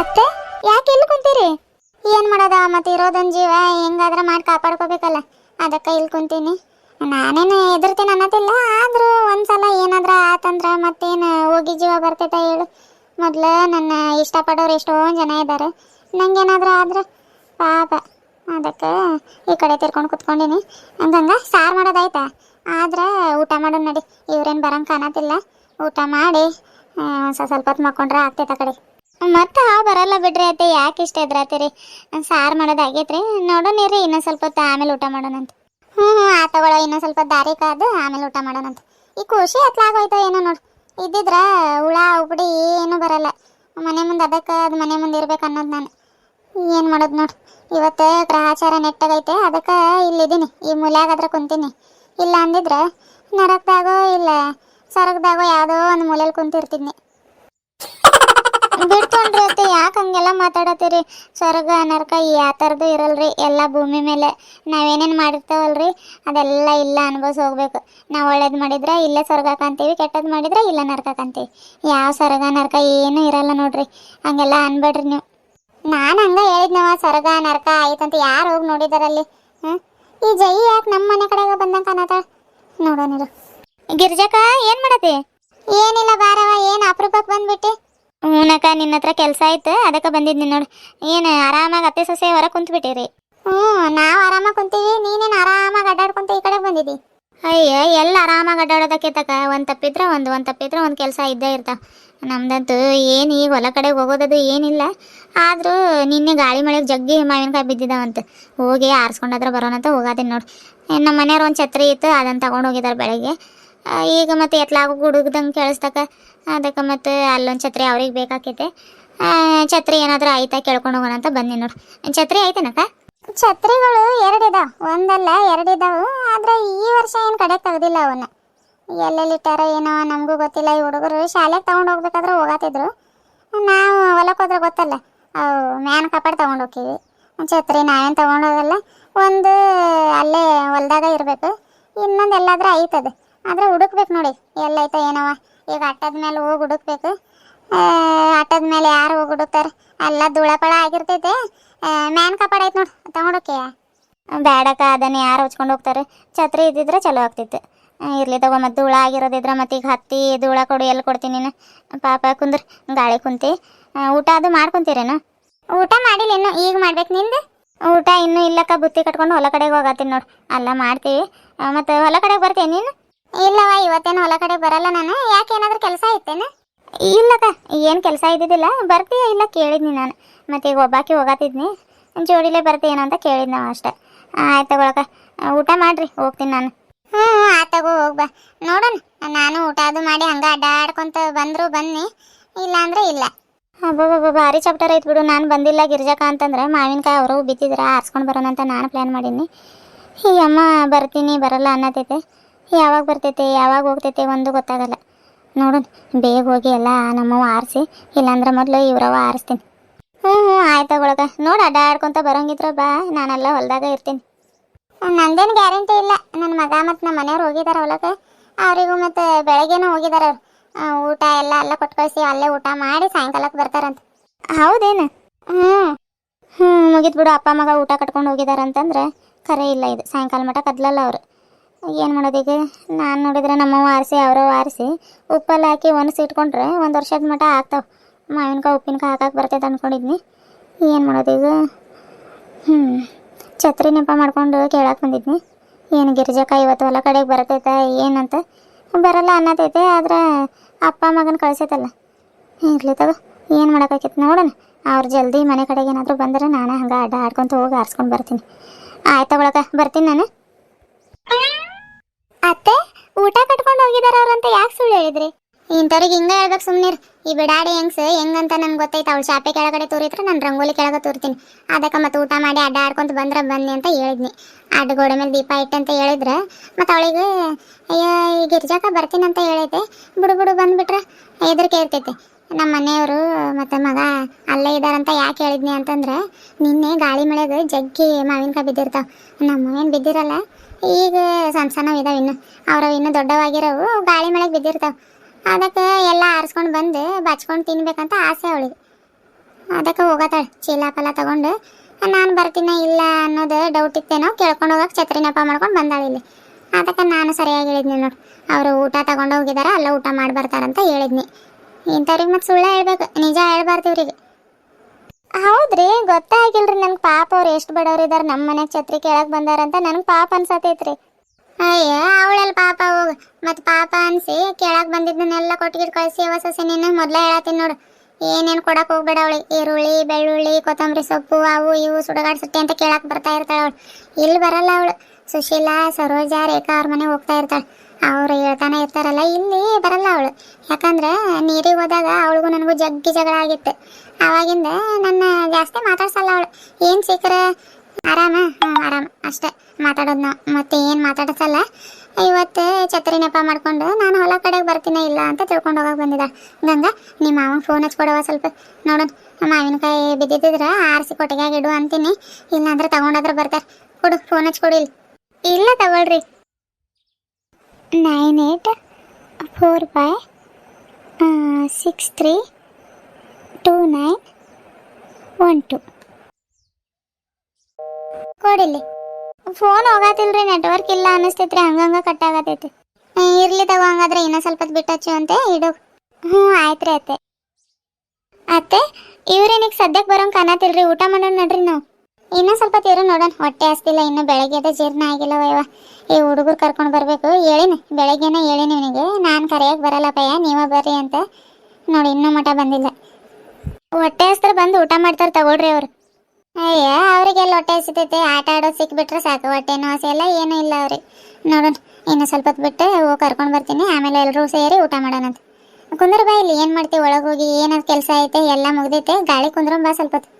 ಅತ್ತೆ, ಯಾಕೆ ಇಲ್ಲಿ ಕುಂತೀರಿ? ಏನ್ ಮಾಡೋದ ಮತ್ತೆ ಇರೋದೊಂದ್ ಜೀವ ಹೆಂಗಾದ್ರ ಮಾಡಿ ಕಾಪಾಡ್ಕೋಬೇಕಲ್ಲ. ಅದಕ್ಕೆ ಇಲ್ಲಿ ಕುಂತೀನಿ. ನಾನೇನು ಎದುರ್ತೀನಿ ಅನ್ನೋದಿಲ್ಲ, ಆದ್ರೂ ಒಂದ್ಸಲ ಏನಾದ್ರ ಆತಂದ್ರ ಮತ್ತೇನು ಹೋಗಿ ಜೀವ ಬರ್ತೈತ ಹೇಳು. ಮೊದ್ಲ ನನ್ನ ಇಷ್ಟಪಡೋರು ಎಷ್ಟೊಂದು ಜನ ಇದ್ದಾರೆ ನಂಗೇನಾದ್ರೂ ಆದ್ರೆ ಪಾಪ. ಅದಕ್ಕೆ ಈ ಕಡೆ ತಿರ್ಕೊಂಡು ಕುತ್ಕೊಂಡಿನಿ. ಹಂಗಂಗ ಸಾರು ಮಾಡೋದಾಯ್ತಾ? ಆದ್ರೆ ಊಟ ಮಾಡೋಣ ನಡಿ. ಇವ್ರೇನು ಬರಂಗೆ ಕಾಣತಿಲ್ಲ ಊಟ ಮಾಡಿ ಸ್ವಲ್ಪ ಹೊತ್ತು ಮಕ್ಕೊಂಡ್ರೆ ಆಗ್ತೈತೆ ಆ ಕಡೆ. ಮತ್ತೆ ಹಾವು ಬರಲ್ಲ ಬಿಡ್ರಿ ಅತ್ತೆ, ಯಾಕೆ ಇಷ್ಟ ಎದ್ರಾತೀರಿ ಸಾರು ಮಾಡೋದು ಆಗೈತ್ರಿ. ನೋಡೋಣ ರೀ ಇನ್ನೊಂದು ಸ್ವಲ್ಪ ಹೊತ್ತು ಆಮೇಲೆ ಊಟ ಮಾಡೋಣಂತ ಹ್ಞೂ ಹ್ಞೂ ಆ ತಗೊಳ್ಳೋ ಇನ್ನೊಂದು ಸ್ವಲ್ಪ ದಾರಿ ಕಾದು ಆಮೇಲೆ ಊಟ ಮಾಡೋಣಂತ ಈ ಖುಷಿ ಎತ್ಲಾಗೋಯ್ತೋ ಏನೋ ನೋಡಿ. ಇದ್ದಿದ್ರ ಹುಳ ಉಬ್ಡಿ ಏನೂ ಬರಲ್ಲ. ಮನೆ ಮುಂದೆ ಅದಕ್ಕೆ, ಅದು ಮನೆ ಮುಂದೆ ಇರ್ಬೇಕು ಅನ್ನೋದು ನಾನು. ಏನು ಮಾಡೋದು ನೋಡಿ. ಇವತ್ತು ಗ್ರಹಾಚಾರ ನೆಟ್ಟಗೈತೆ, ಅದಕ್ಕೆ ಇಲ್ಲಿದ್ದೀನಿ. ಈ ಮೂಲೆಯಾಗಾದ್ರೆ ಕುಂತೀನಿ. ಇಲ್ಲ ಅಂದಿದ್ರೆ ನರಕದಾಗೋ ಇಲ್ಲ ಸ್ವರ್ಗದಾಗೋ ಯಾವುದೋ ಒಂದು ಮೂಲೆಯಲ್ಲಿ ಕುಂತಿರ್ತೀನಿ ಬಿಡ್ತೊಂಡ್ರಿ ಅತ್ತೆ ಯಾಕೆ ಹಂಗೆಲ್ಲ ಮಾತಾಡತ್ತೀರಿ? ಸ್ವರ್ಗ ನರಕ ಯಾವ ಥರದ್ದು ಇರಲ್ರಿ, ಎಲ್ಲ ಭೂಮಿ ಮೇಲೆ ನಾವೇನೇನು ಮಾಡಿರ್ತಾವಲ್ರಿ? ಅದೆಲ್ಲ ಇಲ್ಲ ಅನುಭವಿಸಿ ಹೋಗ್ಬೇಕು. ನಾವು ಒಳ್ಳೇದು ಮಾಡಿದ್ರೆ ಇಲ್ಲೇ ಸ್ವರ್ಗ ಕಾಂತೀವಿ ಕೆಟ್ಟದ್ದು ಮಾಡಿದ್ರೆ ಇಲ್ಲ ನರಕ ಕಾಂತೀವಿ ಯಾವ ಸ್ವರ್ಗ, ನರಕ ಏನೂ ಇರಲ್ಲ ನೋಡ್ರಿ. ಹಂಗೆಲ್ಲ ಅನ್ಬೇಡ್ರಿ ನೀವು. ನಾನು ಹಂಗೆ ಹೇಳಿದ್ನವ, ಸ್ವರ್ಗ, ನರಕ ಆಯ್ತಂತ ಯಾರು ಹೋಗಿ ನೋಡಿದಾರಲ್ಲಿ? ಹ್ಞೂ ಈ ಜೈ ಯಾಕೆ ನಮ್ಮ ಮನೆ ಕಡೆಗೆ ಬಂದಂಗೆ ಕಾಣತಾಳ ನೋಡೋಣ ಗಿರ್ಜಕ್ಕ, ಏನು ಮಾಡತಿ ಏನಿಲ್ಲ ಬಾರವ ಏನು ಅಪರೂಪಕ್ಕೆ ಬಂದ್ಬಿಟ್ಟೆ? ಹ್ಞೂನಕ್ಕ ನಿನ್ನ ಹತ್ರ ಕೆಲಸ ಆಯ್ತು ಅದಕ್ಕೆ ಬಂದಿದ್ನಿ ನೋಡಿ. ಏನು ಆರಾಮಾಗಿ ಅತ್ತೆ ಸೊಸೆ ಹೊರ ಕುಂತ್ಬಿಟ್ಟಿರಿ? ಹ್ಞೂ ನಾವು ಆರಾಮಾಗಿ ಕುಂತೀವಿ ನೀನೇನು ಆರಾಮಾಗಿ ಅಡ್ಡಾಡ್ಕೊಂತ ಈ ಕಡೆ ಬಂದಿದ್ದಿ ಅಯ್ಯ ಎಲ್ಲ ಆರಾಮಾಗಿ ಅಡ್ಡಾಡೋದಕ್ಕೆ ತಕ ಒಂದು ತಪ್ಪಿದ್ರೆ ಒಂದು ಒಂದು ತಪ್ಪಿದ್ರೆ ಒಂದು ಕೆಲಸ ಇದ್ದೇ ಇರ್ತಾವ. ನಮ್ದಂತೂ ಏನು ಈಗ ಹೊಲ ಕಡೆಗೆ ಹೋಗೋದದು ಏನಿಲ್ಲ. ಆದರೂ ನಿನ್ನೆ ಗಾಳಿ ಮಳೆಗೆ ಜಗ್ಗಿ ಮಾವಿನಕಾಯಿ ಬಿದ್ದಿದ್ದಾವಂತ ಹೋಗಿ ಆರಿಸ್ಕೊಂಡಾದ್ರೆ ಬರೋಣಂತ ಹೋಗಾದೆ ನೋಡಿ. ನಮ್ಮ ಮನೆಯವ್ರು ಒಂದು ಛತ್ರಿ ಇತ್ತು ಅದನ್ನು ತಗೊಂಡು ಹೋಗಿದ್ದಾರೆ ಬೆಳಗ್ಗೆ. ಈಗ ಮತ್ತೆ ಎತ್ಲಾಗು ಗುಡುಗ್ದಂಗೆ ಕೇಳಿಸ್ತಕ. ಅದಕ್ಕೆ ಮತ್ತೆ ಅಲ್ಲೊಂದು ಛತ್ರಿ ಅವ್ರಿಗೆ ಬೇಕಾಕೈತೆ. ಛತ್ರಿ ಏನಾದರೂ ಆಯ್ತಾ ಕೇಳ್ಕೊಂಡು ಹೋಗೋಣ ಅಂತ ಬಂದಿ ನೋಡಿ. ಛತ್ರಿ ಆಯ್ತೇನಕ್ಕ? ಛತ್ರಿಗಳು ಎರಡಿದಾವೆ ಒಂದಲ್ಲ ಎರಡಿದಾವು ಆದರೆ ಈ ವರ್ಷ ಏನು ಕಡೆ ತೆಗ್ದಿಲ್ಲ ಅವನ್ನ. ಎಲ್ಲೆಲ್ಲಿಟ್ಟಾರ ಏನೋ ನಮಗೂ ಗೊತ್ತಿಲ್ಲ. ಈ ಹುಡುಗರು ಶಾಲೆಗೆ ತೊಗೊಂಡು ಹೋಗ್ಬೇಕಾದ್ರೆ ಹೋಗತ್ತಿದ್ರು ನಾವು ಹೊಲಕ್ಕೆ ಹೋದ್ರೆ ಗೊತ್ತಲ್ಲ. ಅವು ಮ್ಯಾನ್ ಕಾಪಾಡಿ ತೊಗೊಂಡು ಹೋಗ್ತೀವಿ ಛತ್ರಿ ನಾವೇನು ತೊಗೊಂಡು ಹೋಗಲ್ಲ. ಒಂದು ಅಲ್ಲೇ ಹೊಲ್ದಾಗ ಇರಬೇಕು. ಇನ್ನೊಂದು ಎಲ್ಲಾದ್ರೂ ಐತದ ಆದ್ರೆ ಹುಡುಕ್ಬೇಕು ನೋಡಿ ಎಲ್ಲೈತೋ ಏನವ ಈಗ ಅಟ್ಟದ ಮೇಲೆ ಹೋಗಿ ಹುಡುಕ್ಬೇಕು. ಅಟ್ಟದ ಮೇಲೆ ಯಾರು ಹೋಗಿ ಹುಡುಕ್ತಾರೆ? ಎಲ್ಲ ಧೂಳಪಳ ಆಗಿರ್ತೈತೆ. ಮ್ಯಾನ್ ಕಪಾಡ ಐತೆ ನೋಡಿ ತಗೊಂಡೋಕೆ. ಬೇಡಕ್ಕ ಅದನ್ನು ಯಾರು ಹಚ್ಕೊಂಡು ಹೋಗ್ತಾರೆ? ಛತ್ರಿ ಇದ್ದಿದ್ರೆ ಚಲೋ ಆಗ್ತಿತ್ತು. ಇರಲಿ ತಗೋ ಮತ್ತು ಧೂಳ ಆಗಿರೋದಿದ್ರೆ ಮತ್ತೆ ಈಗ ಹತ್ತಿ ಧೂಳ ಕೊಡು ಎಲ್ಲಿ ಕೊಡ್ತೀನಿ ನೀನು? ಪಾಪ ಕುಂದ್ರ ಗಾಳಿ ಕುಂತಿ. ಊಟ ಅದು ಮಾಡ್ಕೊಂತೀರೇನು? ಊಟ ಮಾಡಿಲ್ಲ ಇನ್ನು ಈಗ ಮಾಡ್ಬೇಕು ನಿಂದು? ಊಟ ಇನ್ನೂ ಇಲ್ಲಕ್ಕ ಬುತ್ತಿ ಕಟ್ಕೊಂಡು ಹೊಲ ಕಡೆಗೆ ಹೋಗತ್ತೀನಿ ನೋಡು. ಅಲ್ಲ ಮಾಡ್ತೀವಿ. ಮತ್ತು ಮತ್ತೆ ಹೊಲ ಕಡೆಗೆ ಬರ್ತೀನಿ ನೀನು? ಇಲ್ಲವ ಇವತ್ತೇನು ಹೊಲ ಕಡೆ ಬರಲ್ಲ ನಾನು. ಯಾಕೆ ಏನಾದ್ರೂ ಕೆಲಸ ಐತೇನು? ಇಲ್ಲಕ್ಕ, ಏನು ಕೆಲಸ ಇದ್ದಿದ್ದಿಲ್ಲ. ಬರ್ತೀಯ ಇಲ್ಲ ಕೇಳಿದ್ನಿ ನಾನು. ಮತ್ತೆ ಈಗ ಒಬ್ಬಾಕಿ ಹೋಗತ್ತಿದ್ನಿ ಜೋಡಿಲೇ ಬರ್ತೀಯೇನೋ ಅಂತ ಕೇಳಿದ್ ನಾವು ಅಷ್ಟೇ. ಆಯ್ತು ತಗೊಳಕ ಊಟ ಮಾಡ್ರಿ, ಹೋಗ್ತೀನಿ ನಾನು. ಹ್ಞೂ ಆತಾಗೋ ಹೋಗ್ಬಾ ನೋಡೋಣ. ನಾನು ಊಟ ಅದು ಮಾಡಿ ಹಂಗೆ ಅಡ್ಡಾಡ್ಕೊಂತ ಬಂದ್ರು ಬನ್ನಿ. ಇಲ್ಲ ಅಂದ್ರೆ ಇಲ್ಲ. ಅಬ್ಬಬ್ಬಬ್ಬ, ಭಾರಿ ಚಾಪ್ಟರ್ ಐತ್ ಬಿಡು. ನಾನು ಬಂದಿಲ್ಲ ಗಿರ್ಜಾಕ ಅಂತಂದ್ರೆ ಮಾವಿನಕಾಯಿ ಅವರು ಬಿದ್ದಿದ್ರೆ ಆರಿಸ್ಕೊಂಡು ಬರೋಣ ಅಂತ ನಾನು ಪ್ಲ್ಯಾನ್ ಮಾಡೀನಿ ಈ ಅಮ್ಮ ಬರ್ತೀನಿ, ಬರಲ್ಲ ಅನ್ನತೈತೆ. ಯಾವಾಗ ಬರ್ತೈತೆ, ಯಾವಾಗ ಹೋಗ್ತೈತೆ ಒಂದು ಗೊತ್ತಾಗಲ್ಲ. ನೋಡೋಣ ಬೇಗ ಹೋಗಿ ಎಲ್ಲ ನಮ್ಮವ್ವ ಆರಿಸಿ, ಇಲ್ಲಾಂದ್ರೆ ಮೊದಲು ಇವ್ರವ ಆರಿಸ್ತೀನಿ. ಹ್ಞೂ ಹ್ಞೂ ಆಯ್ತು ನೋಡು ನೋಡಿ ಅಡ್ಡಾಡ್ಕೊಂತ ಬರೋಂಗಿದ್ರೆ ಬಾ, ನಾನೆಲ್ಲ ಹೊಲ್ದಾಗ ಇರ್ತೀನಿ. ನಂದೇನು ಗ್ಯಾರಂಟಿ ಇಲ್ಲ. ನನ್ನ ಮಗ ಮತ್ತು ನಮ್ಮ ಮನೆಯವ್ರು ಹೋಗಿದ್ದಾರೆ ಹೊಲಕ್ಕೆ. ಅವರಿಗೂ ಮತ್ತು ಬೆಳಗ್ಗೆನೂ ಹೋಗಿದ್ದಾರೆ ಅವ್ರು. ಊಟ ಎಲ್ಲ ಎಲ್ಲ ಕೊಟ್ಟು ಕಳಿಸಿ ಅಲ್ಲೇ ಊಟ ಮಾಡಿ ಸಾಯಂಕಾಲಕ್ಕೆ ಬರ್ತಾರಂತೆ. ಹೌದೇನು? ಹ್ಞೂ ಹ್ಞೂ ಮುಗಿದ್ಬಿಡು ಅಪ್ಪ, ಮಗ ಊಟ ಕಟ್ಕೊಂಡು ಹೋಗಿದ್ದಾರೆ ಅಂತಂದ್ರೆ ಕರೆ ಇಲ್ಲ ಇದು. ಸಾಯಂಕಾಲ ಮಟ್ಟ ಕದ್ಲಲ್ಲ ಅವರು. ಏನು ಮಾಡೋದೀಗ ನಾನು ನೋಡಿದ್ರೆ ನಮ್ಮವ್ವ ಆರಿಸಿ, ಅವರು ಆರಿಸಿ. ಉಪ್ಪಲ್ಲಿ ಹಾಕಿ ಒಣಸಿ ಇಟ್ಕೊಂಡ್ರೆ ಒಂದು ವರ್ಷದ ಮಟ ಆಗ್ತಾವೆ. ಮಾವಿನಕಾಯಿ, ಉಪ್ಪಿನಕಾಯಿ ಹಾಕಕ್ಕೆ ಬರ್ತೈತೆ ಅಂದ್ಕೊಂಡಿದ್ನಿ ಏನು ಮಾಡೋದೀಗ ಹ್ಞೂ ಛತ್ರಿ ನೆಪ ಮಾಡ್ಕೊಂಡು ಕೇಳಕ್ಕೆ ಬಂದಿದ್ನಿ. ಏನು ಗಿರ್ಜಕ್ಕ ಇವತ್ತು ಹೊಲ ಕಡೆಗೆ ಬರ್ತೈತೆ, ಏನಂತ? ಬರಲ್ಲ ಅನ್ನತೈತೆ, ಆದ್ರೆ ಅಪ್ಪ ಮಗನ ಕಳ್ಸೈತಲ್ಲ. ಇರಲಿ ತಗೋ, ಏನು ಮಾಡೋಕ್ಕಾಕೈತೆ ನೋಡೋಣ. ಅವ್ರು ಜಲ್ದಿ ಮನೆ ಕಡೆಗೆ ಏನಾದರೂ ಬಂದರೆ ನಾನು ಹಂಗೆ ಅಡ್ಡ ಆಡ್ಕೊಂತ ಹೋಗಿ ಆರಿಸ್ಕೊಂಡು ಬರ್ತೀನಿ. ಆಯ್ತು ತಗೊಳಕ ಬರ್ತೀನಿ ನಾನು. ಅತ್ತೆ, ಊಟ ಕಟ್ಕೊಂಡು ಹೋಗಿದಾರ ಅವ್ರಂತ ಯಾಕೆ ಸುಳ್ಳು ಹೇಳಿದ್ರಿ? ಇಂಥವ್ರಿಗೆ ಹಿಂಗ ಹೇಳ್ಬೇಕು ಸುಮ್ಮನೆ ಈ ಬಿಡಾಡಿ ಹೆಂಗ್ಸ್, ಹೆಂಗಂತ ನನ್ಗೆ ಗೊತ್ತೈತೆ ಅವಳು ಶಾಪೆ ಕೆಳಗಡೆ ತೂರಿದ್ರೆ ನಾನು ರಂಗೋಲಿ ಕೆಳಗೆ ತೂರ್ತೀನಿ. ಅದಕ್ಕೆ ಮತ್ತೆ ಊಟ ಮಾಡಿ ಅಡ್ಡ ಆಡ್ಕೊಂತ ಬಂದ್ರೆ ಬನ್ನಿ ಅಂತ ಹೇಳಿದ್ನಿ. ಅಡ್ಡ ಗೋಡೆ ಮೇಲೆ ದೀಪ ಇಟ್ಟಂತ ಹೇಳಿದ್ರೆ. ಮತ್ತೆ ಅವಳಿಗೆ ಗಿರ್ಜಾಕ ಬರ್ತೀನಿ ಅಂತ ಹೇಳೈತೆ ಬಿಡು ಬಿಡು ಬಂದ್ಬಿಟ್ರೆ. ಹೆದರಿಕೆ ಇರ್ತೈತೆ ನಮ್ಮ ಮನೆಯವರು, ಮತ್ತು ಮಗ ಅಲ್ಲೇ ಇದ್ದಾರಂತ ಯಾಕೆ ಹೇಳಿದ್ನಿ ಅಂತಂದ್ರೆ, ನಿನ್ನೆ ಗಾಳಿ ಮಳೆಗೆ ಜಗ್ಗಿ ಮಾವಿನಕಾಯಿ ಬಿದ್ದಿರ್ತಾವ. ನಮ್ಮವೇನು ಬಿದ್ದಿರಲ್ಲ, ಈಗ ಸಣ್ಣ ಸಣ್ಣವು ಇದಾವೆ ಇನ್ನು. ಅವ್ರವು ಇನ್ನೂ ದೊಡ್ಡವಾಗಿರೋವು, ಗಾಳಿ ಮಳೆಗೆ ಬಿದ್ದಿರ್ತಾವೆ. ಅದಕ್ಕೆ ಎಲ್ಲ ಆರಿಸ್ಕೊಂಡು ಬಂದು ಬಚ್ಕೊಂಡು ತಿನ್ಬೇಕಂತ ಆಸೆ ಅವಳಿಗೆ. ಅದಕ್ಕೆ ಹೋಗತ್ತಾಳ ಚೀಲ ಪಲ ತಗೊಂಡು, ನಾನು ಬರ್ತೀನ ಇಲ್ಲ ಅನ್ನೋದು ಡೌಟ್ ಇತ್ತೇನೋ, ಕೇಳ್ಕೊಂಡು ಹೋಗಕ್ಕೆ ಛತ್ರಿ ಮಾಡ್ಕೊಂಡು ಬಂದಾಳೆ ಇಲ್ಲಿ. ಅದಕ್ಕೆ ನಾನು ಸರಿಯಾಗಿ ಹೇಳಿದ್ನಿ ನೋಡಿ. ಅವರು ಊಟ ತಗೊಂಡು ಹೋಗಿದ್ದಾರೆ ಅಲ್ಲ ಊಟ ಮಾಡಿ ಬರ್ತಾರಂತ ಹೇಳಿದ್ನಿ. ಇಂಥವ್ರಿಗೆ ಮತ್ತೆ ಸುಳ್ಳ ಹೇಳ್ಬೇಕು, ನಿಜ ಹೇಳ್ಬಾರ್ದು ಇವ್ರಿಗೆ. ಹೌದ್ರಿ ಗೊತ್ತಾಗಿಲ್ರಿ ನನ್ಗೆ ಪಾಪ ಅವ್ರು ಎಷ್ಟು ಬಡವ್ರು ಇದಾರೆ ನಮ್ಮ ಮನೆಗೆ ಛತ್ರಿ ಕೇಳಕ್ ಬಂದಾರಂತ ನನಗೆ ಪಾಪ ಅನ್ಸತೈತ್ರಿ. ಅಯ್ಯ ಅವಳೆಲ್ಲ ಪಾಪ ಹೋಗ ಮತ್ತೆ ಪಾಪ ಅನ್ಸಿ ಕೇಳಕ್ ಬಂದಿದ್ದನ್ನೆಲ್ಲ ಕೊಟ್ಟಿಗೆ ಕಳಿಸಿ ಅವ ಸಸಿ ನಿನ್ನ ಮೊದಲೇ ಹೇಳತ್ತೀನಿ ನೋಡು. ಏನೇನು ಕೊಡಕ್ ಹೋಗ್ಬೇಡ ಅವಳಿ ಈರುಳ್ಳಿ, ಬೆಳ್ಳುಳ್ಳಿ, ಕೊತ್ತಂಬರಿ ಸೊಪ್ಪು, ಅವು ಇವು ಸುಡಗಾಡ್ ಸುಟ್ಟಿ ಅಂತ ಕೇಳಕ್ ಬರ್ತಾ ಇರ್ತಾಳೆ ಅವಳು. ಇಲ್ಲಿ ಬರಲ್ಲ ಅವಳು. ಸುಶೀಲಾ, ಸರೋಜಾ, ರೇಖಾ ಅವ್ರ ಮನೆಗೆ ಹೋಗ್ತಾ ಇರ್ತಾಳೆ. ಅವ್ರು ಹೇಳ್ತಾನೆ ಇರ್ತಾರಲ್ಲ, ಇಲ್ಲಿ ಬರಲ್ಲ ಅವಳು. ಯಾಕಂದ್ರೆ ನೀರಿಗೆ ಹೋದಾಗ ಅವಳಿಗೂ ನನಗೂ ಜಗ್ಗಿ ಜಗಳ ಆಗಿತ್ತು. ಆವಾಗಿಂದ ನನ್ನ ಜಾಸ್ತಿ ಮಾತಾಡ್ಸಲ್ಲ ಅವಳು. ಏನು ಸಿಕ್ಕರೆ ಆರಾಮ? ಹ್ಞೂ ಆರಾಮ. ಅಷ್ಟೇ. ಮಾತಾಡೋದು ನಾವು. ಮತ್ತೆ ಏನು ಮಾತಾಡ್ಸಲ್ಲ? ಇವತ್ತು ಛತ್ರಿ ನೆಪ ಮಾಡ್ಕೊಂಡು ನಾನು ಹೊಲ ಕಡೆಗೆ ಬರ್ತೀನಿ ಇಲ್ಲ ಅಂತ ತಿಳ್ಕೊಂಡು ಹೋಗಕ್ಕೆ ಬಂದಿದ್ದ. ಗಂಗಾ ನಿಮ್ಮ ಮಾವಂಗೆ ಫೋನ್ ಹಚ್ಕೊಡವ ಸ್ವಲ್ಪ. ನೋಡೋಣ ಮಾವಿನಕಾಯಿ ಬಿದ್ದಿದ್ದಿದ್ರೆ ಆರಿಸಿ ಕೊಟ್ಟಿಗೆ ಇಡು ಅಂತೀನಿ. ಇಲ್ಲಾಂದ್ರೆ ತಗೊಂಡಾದ್ರೆ ಬರ್ತಾರೆ. ಕೊಡು ಫೋನ್ ಹಚ್ಕೊಡಿ ಇಲ್ಲಿ. ಇಲ್ಲ ತಗೊಳ್ರಿ. Nine eight four five six three two nine one two ಕೊಡಿಲ್ಲಿ phone ಹೋಗತಿಲ್ರಿ ನೆಟ್ವರ್ಕ್ ಇಲ್ಲ ಅನಿಸ್ತೈತ್ರಿ ಹಂಗಂಗ ಕಟ್ ಆಗತೈತಿ ಇರ್ಲಿ ತಗೋ ಹಂಗಾದ್ರೆ ಇನ್ನೂ ಸ್ವಲ್ಪ ಹೊತ್ತು ಬಿಟ್ಟು ಹಚ್ಚು ಅಂತೆ ಇಡು ಹ್ಞೂ ಆಯ್ತ್ರಿ ಅತ್ತೆ ಅತ್ತೆ ಇವ್ರೇನಿಗೆ ಸದ್ಯಕ್ಕೆ ಬರೋಂಗ್ ಕಾಣತಿಲ್ರಿ ಊಟ ಮಾಡೋಣ ನಡ್ರಿ ನಾವು ಇನ್ನೂ ಸ್ವಲ್ಪ ತೀರ ನೋಡೋಣ. ಹೊಟ್ಟೆ ಹಸ್ತಿಲ್ಲ, ಇನ್ನು ಬೆಳಗ್ಗೆದ ಜೀರ್ಣ ಆಗಿಲ್ಲ ವೈವ. ಈ ಹುಡುಗರು ಕರ್ಕೊಂಡು ಬರಬೇಕು. ಹೇಳಿನಿ, ಬೆಳಗ್ಗೆನೇ ಹೇಳಿನಿ ಇವನಿಗೆ ನಾನು ಬರಲ್ಲ ಬರಲ್ಲಪ್ಪಯ್ಯ ನೀವೇ ಬರ್ರಿ ಅಂತ. ನೋಡಿ, ಇನ್ನೂ ಮಠ ಬಂದಿಲ್ಲ. ಹೊಟ್ಟೆ ಹಸ್ತ್ರ ಬಂದು ಊಟ ಮಾಡ್ತಾರೆ ತಗೊಳ್ರಿ ಅವ್ರು. ಅಯ್ಯ, ಅವ್ರಿಗೆಲ್ಲ ಹೊಟ್ಟೆ ಹಸಿತೈತೆ ಆಟ ಆಡೋದು ಸಿಕ್ಬಿಟ್ರೆ ಸಾಕು. ಹೊಟ್ಟೆ ನೋಸೆ ಎಲ್ಲ ಏನೂ ಇಲ್ಲ ಅವ್ರಿ ನೋಡೋಣ, ಇನ್ನು ಸ್ವಲ್ಪ ಬಿಟ್ಟು ಹೋಗಿ ಕರ್ಕೊಂಡು ಬರ್ತೀನಿ. ಆಮೇಲೆ ಎಲ್ಲರೂ ಸೇರಿ ಊಟ ಮಾಡೋಣಂತ ಕುಂದ್ರ ಬಾ ಇಲ್ಲಿ. ಏನು ಮಾಡ್ತೀವಿ ಒಳಗೋಗಿ ಹೋಗಿ ಏನಾದ್ರು ಕೆಲಸ ಐತೆ? ಎಲ್ಲ ಮುಗ್ದೈತೆ. ಗಾಳಿ ಕುಂದ್ರ ಬಾ ಸ್ವಲ್ಪ ಹೊತ್ತು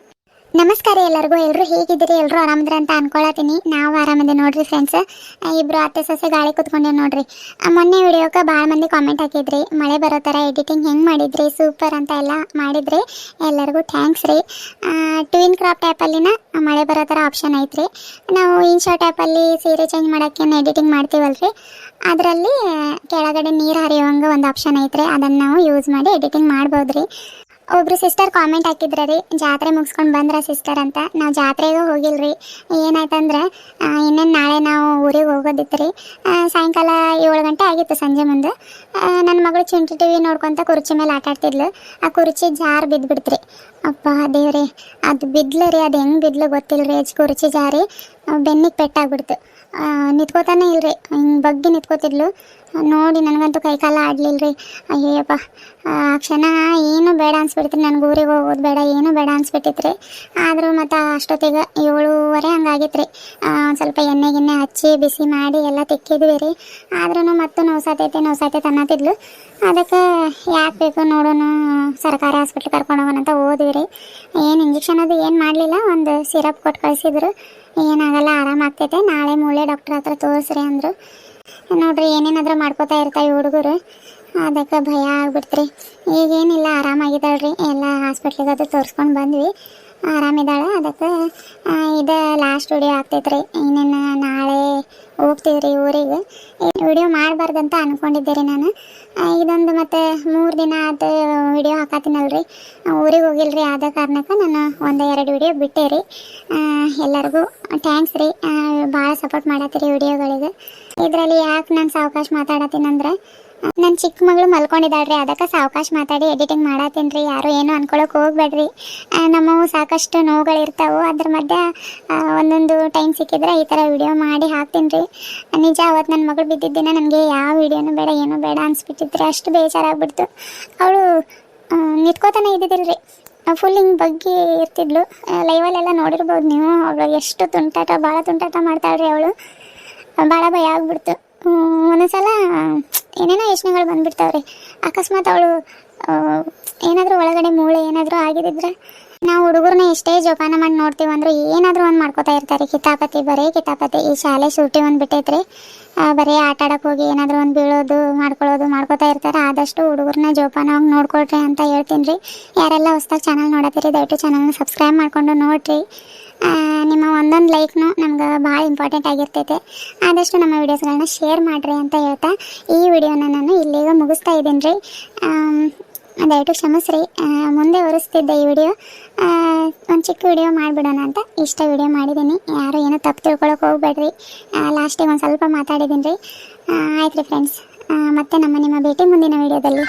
ನಮಸ್ಕಾರ ಎಲ್ಲರಿಗೂ. ಎಲ್ಲರೂ ಹೇಗಿದ್ದೀರಿ? ಎಲ್ಲರೂ ಆರಾಮದ್ರೆ ಅಂತ ಅನ್ಕೊಳತೀನಿ ನಾವು ಆರಾಮದೆ ನೋಡ್ರಿ ಫ್ರೆಂಡ್ಸ್ ಇಬ್ರು ಅತ್ತೆ ಸೊಸೆ ಗಾಳಿ ಕುತ್ಕೊಂಡೆ ನೋಡ್ರಿ. ಮೊನ್ನೆ ವಿಡಿಯೋಕ್ಕೆ ಭಾಳ ಮಂದಿ ಕಾಮೆಂಟ್ ಹಾಕಿದ್ರಿ. ಮಳೆ ಬರೋ ಥರ ಎಡಿಟಿಂಗ್ ಹೆಂಗೆ ಮಾಡಿದ್ರಿ? ಸೂಪರ್ ಅಂತ ಎಲ್ಲ ಮಾಡಿದ್ರಿ. ಎಲ್ಲರಿಗೂ ಥ್ಯಾಂಕ್ಸ್ ರೀ. ಟ್ವಿನ್ ಕ್ರಾಫ್ಟ್ ಆ್ಯಪಲ್ಲಿನ ಮಳೆ ಬರೋ ಥರ ಆಪ್ಷನ್ ಐತ್ರಿ. ನಾವು ಇನ್ ಶಾರ್ಟ್ ಆ್ಯಪಲ್ಲಿ ಸೀರೆ ಚೇಂಜ್ ಮಾಡೋಕ್ಕೆ ಎಡಿಟಿಂಗ್ ಮಾಡ್ತೀವಲ್ರಿ? ಅದರಲ್ಲಿ ಕೆಳಗಡೆ ನೀರು ಹರಿಯೋಂಗೆ ಒಂದು ಆಪ್ಷನ್ ಐತ್ರಿ. ಅದನ್ನು ನಾವು ಯೂಸ್ ಮಾಡಿ ಎಡಿಟಿಂಗ್ ಮಾಡ್ಬೋದ್ರಿ. ಒಬ್ರು ಸಿಸ್ಟರ್ ಕಾಮೆಂಟ್ ಹಾಕಿದ್ರ ರೀ, ಜಾತ್ರೆ ಮುಗಿಸ್ಕೊಂಡು ಬಂದ್ರ ಸಿಸ್ಟರ್ ಅಂತ. ನಾವು ಜಾತ್ರೆಗೂ ಹೋಗಿಲ್ರಿ. ಏನಾಯ್ತಂದ್ರೆ ಇನ್ನೇನು ನಾಳೆ ನಾವು ಊರಿಗೆ ಹೋಗೋದಿತ್ತು ರೀ. ಸಾಯಂಕಾಲ ಏಳು ಗಂಟೆ ಆಗಿತ್ತು ಸಂಜೆ ಮುಂದೆ. ನನ್ನ ಮಗಳು ಚಿಂಟಿ ಟಿ ವಿ ನೋಡ್ಕೊತ ಕುರ್ಚಿ ಮೇಲೆ ಆಟಾಡ್ತಿದ್ಲು ಆ ಕುರ್ಚಿ ಜಾರ್ ಬಿದ್ದುಬಿಡ್ತ್ರಿ ಅಪ್ಪ ದೇವ್ರಿ, ಅದು ಬಿದ್ಲು ರೀ, ಅದು ಹೆಂಗೆ ಬಿದ್ಲು ಗೊತ್ತಿಲ್ಲ ರೀ ಕುರ್ಚಿ ಜಾರಿ ಬೆನ್ನಿಗೆ ಪೆಟ್ಟಾಗ್ಬಿಡ್ತು. ನಿಂತ್ಕೋತಾನೆ ಇಲ್ರಿ. ಹಿಂಗೆ ಬಗ್ಗಿ ನಿಂತ್ಕೋತಿದ್ಲು. ನೋಡಿ ನನಗಂತೂ ಕೈ ಕಾಲ ಆಡ್ಲಿಲ್ಲ ರೀ ಅಯ್ಯಪ್ಪ ಆ, ಕ್ಷಣ ಏನು ಬೇಡ ಅನ್ಸ್ಬಿಡ್ತು ನನಗೆ ಊರಿಗೆ ಹೋಗೋದು ಬೇಡ, ಏನು ಬೇಡ ಅನ್ಸ್ಬಿಟ್ಟಿತ್ರಿ. ಆದರೂ ಮತ್ತು ಅಷ್ಟೊತ್ತಿಗೆ ಏಳುವರೆ ಹಂಗಾಗಿತ್ತು ರೀ ಒಂದು ಸ್ವಲ್ಪ ಎಣ್ಣೆ ಗಿಣ್ಣೆ ಹಚ್ಚಿ, ಬಿಸಿ ಮಾಡಿ ಎಲ್ಲ ತಿಕ್ಕಿದ್ವಿ ರೀ. ಆದ್ರೂ ಮತ್ತು ನೋಸಾತೈತೆ ನೋಸಾತೈತೆ ಅನ್ನತ್ತಿದ್ಲು ಅದಕ್ಕೆ ಯಾಕೆ ಬೇಕು ನೋಡೋಣ. ಸರ್ಕಾರಿ ಹಾಸ್ಪಿಟ್ಲ್ ಕರ್ಕೊಂಡು ಹೋಗೋಣ ಅಂತ ಹೋದ್ವಿ ರೀ. ಏನು ಇಂಜೆಕ್ಷನ್ ಅದು ಏನು ಮಾಡಲಿಲ್ಲ. ಒಂದು ಸಿರಪ್ ಕೊಟ್ಟು ಕಳಿಸಿದ್ರು. ಏನಾಗಲ್ಲ ಆರಾಮಾಗ್ತೈತೆ ನಾಳೆ ಮೂಳೆ ಡಾಕ್ಟ್ರ್ ಹತ್ರ ತೋರಿಸ್ರಿ ಅಂದರು. ನೋಡ್ರಿ, ಏನೇನಾದ್ರೂ ಮಾಡ್ಕೋತಾ ಇರ್ತಾವೆ ಹುಡುಗರು. ಅದಕ್ಕೆ ಭಯ ಆಗ್ಬಿಡ್ತ್ರಿ. ಈಗೇನಿಲ್ಲ, ಆರಾಮಾಗಿದ್ದಾಳ್ರಿ. ಎಲ್ಲ ಹಾಸ್ಪಿಟ್ಲಿಗೆ ಅದು ತೋರಿಸ್ಕೊಂಡು ಬಂದ್ವಿ. ಆರಾಮಿದ್ದಾಳೆ. ಅದಕ್ಕೆ ಇದು ಲಾಸ್ಟ್ ವಿಡಿಯೋ ಆಗ್ತೈತ್ರಿ. ಇನ್ನೇನು ನಾಳೆ ಹೋಗ್ತೀವಿ ರೀ ಊರಿಗೆ ವಿಡಿಯೋ ಮಾಡಬಾರ್ದಂತ ಅಂದ್ಕೊಂಡಿದ್ದೆ ರೀ ನಾನು ಇದೊಂದು ಮತ್ತು ಮೂರು ದಿನ ಆದ ವಿಡಿಯೋ ಹಾಕತ್ತೀನಲ್ರಿ. ಊರಿಗೆ ಹೋಗಿಲ್ರಿ ಆದ ಕಾರಣಕ್ಕೆ ನಾನು ಒಂದು ಎರಡು ವಿಡಿಯೋ ಬಿಟ್ಟೆ ರೀ ಎಲ್ಲರಿಗೂ ಥ್ಯಾಂಕ್ಸ್ ರೀ. ಭಾಳ ಸಪೋರ್ಟ್ ಮಾಡತ್ತೀರಿ ವಿಡಿಯೋಗಳಿಗೆ ಇದರಲ್ಲಿ ಯಾಕೆ ನಾನು ಸಾವಕಾಶ ಮಾತಾಡತ್ತೀನಂದ್ರೆ ನನ್ನ ಚಿಕ್ಕ ಮಗಳು ಮಲ್ಕೊಂಡಿದ್ದಾಳ್ರಿ, ಅದಕ್ಕೆ ಸಾವಕಾಶ ಮಾತಾಡಿ ಎಡಿಟಿಂಗ್ ಮಾಡತ್ತೀನಿ ರೀ ಯಾರು ಏನು ಅನ್ಕೊಳಕ್ಕೆ ಹೋಗ್ಬೇಡ್ರಿ. ನಮ್ಮವು ಸಾಕಷ್ಟು ನೋವುಗಳಿರ್ತಾವೆ, ಅದ್ರ ಮಧ್ಯೆ ಒಂದೊಂದು ಟೈಮ್ ಸಿಕ್ಕಿದ್ರೆ ಈ ಥರ ವಿಡಿಯೋ ಮಾಡಿ ಹಾಕ್ತೀನಿ ರೀ ನಿಜ ಅವತ್ತು ನನ್ನ ಮಗಳು ಬಿದ್ದಿದ್ದಿನ ನನಗೆ ಯಾವ ವಿಡಿಯೋನು ಬೇಡ, ಏನು ಬೇಡ ಅನಿಸ್ಬಿಟ್ಟಿದ್ರೆ ಅಷ್ಟು ಬೇಜಾರಾಗ್ಬಿಡ್ತು. ಅವಳು ನಿಂತ್ಕೋತಾನೆ ರೀ ಫುಲ್ ಹಿಂಗೆ ಬಗ್ಗೆ ಇರ್ತಿದ್ಲು. ಲೈವಲ್ಲೆಲ್ಲ ನೋಡಿರ್ಬೋದು ನೀವು, ಅವಳು ಎಷ್ಟು ತುಂಟಾಟ, ಭಾಳ ತುಂಟಾಟ ಮಾಡ್ತಾಳ್ರಿ ಅವಳು. ಭಾಳ ಭಯ ಆಗ್ಬಿಡ್ತು. ಒಂದೊಂದ್ಸಲ ಏನೇನೋ ಯೋಚನೆಗಳು ಬಂದ್ಬಿಡ್ತಾವ್ರಿ. ಅಕಸ್ಮಾತ್ ಅವಳು ಏನಾದರೂ ಒಳಗಡೆ ಮೂಳೆ ಏನಾದರೂ ಆಗಿದ್ದಿದ್ರೆ ನಾವು ಹುಡುಗರನ್ನ ಎಷ್ಟೇ ಜೋಪಾನ ಮಾಡಿ ನೋಡ್ತೀವಿ ಅಂದ್ರೆ ಏನಾದ್ರೂ ಒಂದು ಮಾಡ್ಕೋತಾ ಇರ್ತಾರೆ. ಕಿತಾಪತಿ, ಬರೀ ಕಿತಾಪತಿ. ಈ ಶಾಲೆ ಸೂಟಿ ಒಂದು ಬಿಟ್ಟೈತ್ರಿ. ಬರೀ ಆಟ ಆಡಕ್ಕೆ ಹೋಗಿ ಏನಾದರೂ ಒಂದು ಬೀಳೋದು, ಮಾಡ್ಕೊಳ್ಳೋದು, ಮಾಡ್ಕೋತಾ ಇರ್ತಾರೆ. ಆದಷ್ಟು ಹುಡುಗರನ್ನ ಜೋಪಾನವಾಗಿ ನೋಡ್ಕೊಳ್ರಿ ಅಂತ ಹೇಳ್ತೀನಿ ರೀ ಯಾರೆಲ್ಲ ಹೊಸ್ದಾಗಿ ಚಾನಲ್ ನೋಡತ್ತೀರಿ, ದಯವಿಟ್ಟು ಚಾನಲ್ನ ಸಬ್ಸ್ಕ್ರೈಬ್ ಮಾಡ್ಕೊಂಡು ನೋಡ್ರಿ. ನಿಮ್ಮ ಒಂದೊಂದು ಲೈಕ್ನು ನಮ್ಗೆ ಭಾಳ ಇಂಪಾರ್ಟೆಂಟ್ ಆಗಿರ್ತೈತೆ. ಆದಷ್ಟು ನಮ್ಮ ವೀಡಿಯೋಸ್ಗಳನ್ನ ಶೇರ್ ಮಾಡಿರಿ ಅಂತ ಹೇಳ್ತಾ ಈ ವಿಡಿಯೋನ ನಾನು ಇಲ್ಲಿಗ ಮುಗಿಸ್ತಾ ಇದ್ದೀನಿ ರೀ ದಯವಿಟ್ಟು ಕ್ಷಮಿಸ್ರಿ. ಮುಂದೆ ಒರೆಸ್ತಿದ್ದೆ ಈ ವಿಡಿಯೋ ಒಂದು ಚಿಕ್ಕ ವಿಡಿಯೋ ಮಾಡಿಬಿಡೋಣ ಅಂತ ಇಷ್ಟ ವಿಡಿಯೋ ಮಾಡಿದ್ದೀನಿ. ಯಾರು ಏನೋ ತಪ್ಪು ತಿಳ್ಕೊಳಕ್ಕೆ ಹೋಗ್ಬೇಡ್ರಿ. ಲಾಸ್ಟಿಗೆ ಒಂದು ಸ್ವಲ್ಪ ಮಾತಾಡಿದ್ದೀನಿ ರೀ. ಆಯ್ತು ರೀ ಫ್ರೆಂಡ್ಸ್ ಮತ್ತೆ ನಮ್ಮ ನಿಮ್ಮ ಭೇಟಿ ಮುಂದಿನ ವಿಡಿಯೋದಲ್ಲಿ.